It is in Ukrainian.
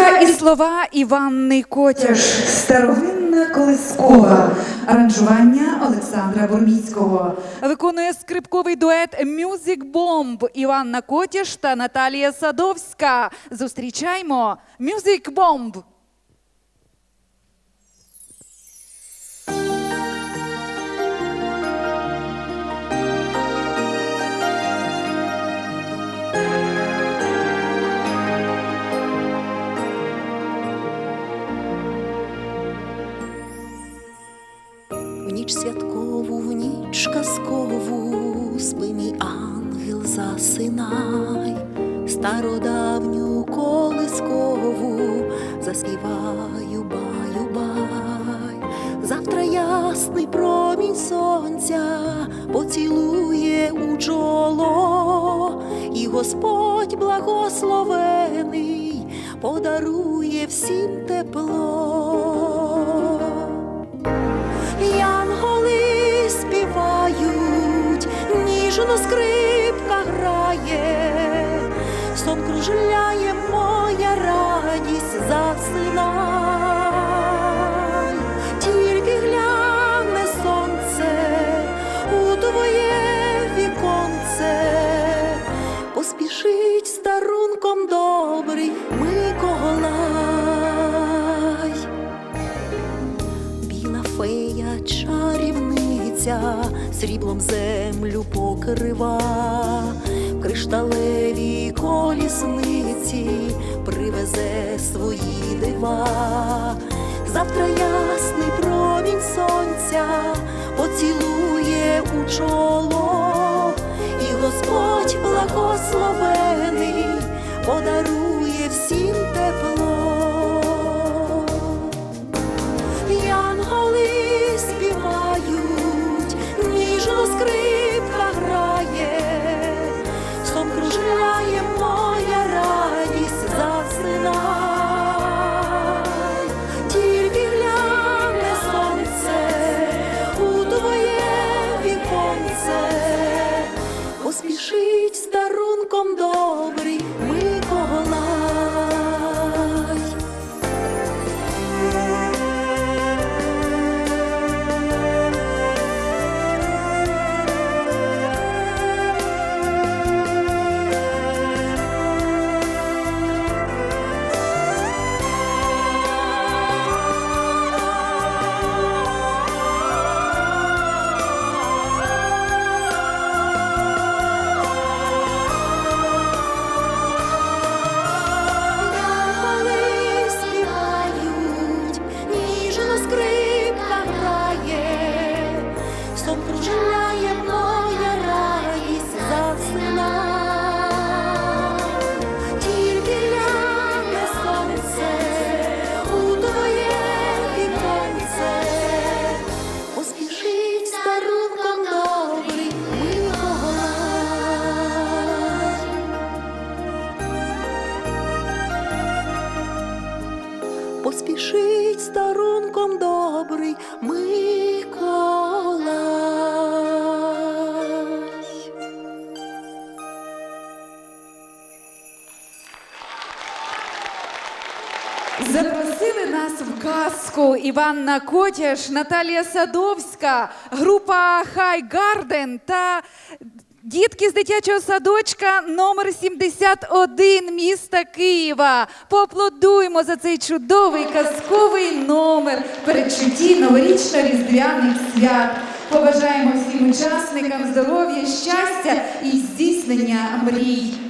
Музика і слова Іванни Котяш, старовинна колискова, аранжування Олександра Бурміцького. Виконує скрипковий дует Мюзик Бомб Іванна Котяш та Наталія Садовська. Зустрічаймо Music Bomb! Ніч святкову, в ніч казкову, спи мій ангел засинай, стародавню колискову заспіваю баю бай. Завтра ясний промінь сонця поцілує у чоло, і Господь благословений подарує всім тепло. Кружляє моя радість, засинай, тільки гляне сонце у твоє віконце, поспішить старунком добрий Миколай. Біла фея чарівниця сріблом землю покрива, кришталевій колісниці привезе свої дива. Завтра ясний промінь сонця поцілує у чоло, і Господь благословений подарує всім тепло. Янголи співають, ніжно скрипка children. Поспішить старунком добрий Миколай. Запросили нас в казку Іванна Котяш, Наталія Садовська, група Хай Гарден та дітки з дитячого садочка номер 71 міста Києва. Поаплодуємо за цей чудовий казковий номер передчутті новорічно-різдвяних свят. Побажаємо всім учасникам здоров'я, щастя і здійснення мрій.